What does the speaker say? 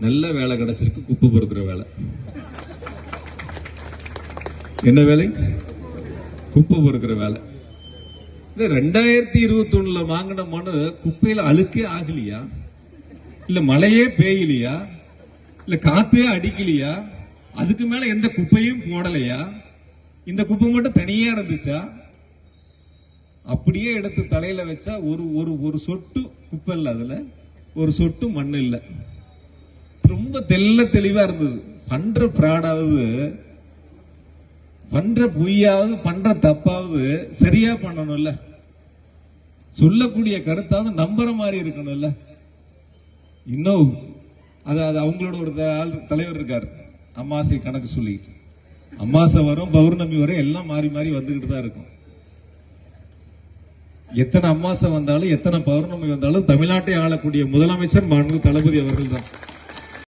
நல்ல வேலை கிடைச்சிருக்கு குப்பை பொறுக்கிற வேலை. என்ன வேலை? குப்பை பொறுக்கிற வேலை. இந்த ரெண்டாயிரத்தி இருபத்தி ஒண்ணுல வாங்கின மனு குப்பையில அழுக்கே ஆகலையா? இல்ல மழையே பெய்யலையா? இல்ல காத்தே அடிக்கலையா? அதுக்கு மேல எந்த குப்பையும் போடலையா? இந்த குப்பை மட்டும் தனியா இருந்துச்சா? அப்படியே எடுத்து தலையில வச்சா ஒரு ஒரு ஒரு சொட்டு குப்பை இல்லை அதுல. ஒரு சொட்டு மண் இல்லை. ரொம்ப தெல்ல தெளிவா இருந்தது. பண்ற பிராடாவது பண்ற பொய்யாவது பண்ற தப்பாவது சரியா பண்ணணும்ல. சொல்லக்கூடிய கருத்தாவது நம்புற மாதிரி இருக்கணும்ல. இன்னும் அது அது அவங்களோட ஒரு த- ஆள் தலைவர் இருக்கார். அமாசை கணக்கு சொல்லிட்டு அமாசை வரும் பௌர்ணமி வரும் எல்லாம் மாறி மாறி வந்துகிட்டு தான் இருக்கும். எத்தனை அமாசை வந்தாலும் எத்தனை பௌர்ணமி வந்தாலும் தமிழ்நாட்டை ஆளக்கூடிய முதலமைச்சர் மாண்பு தளபதி அவர்கள் தான்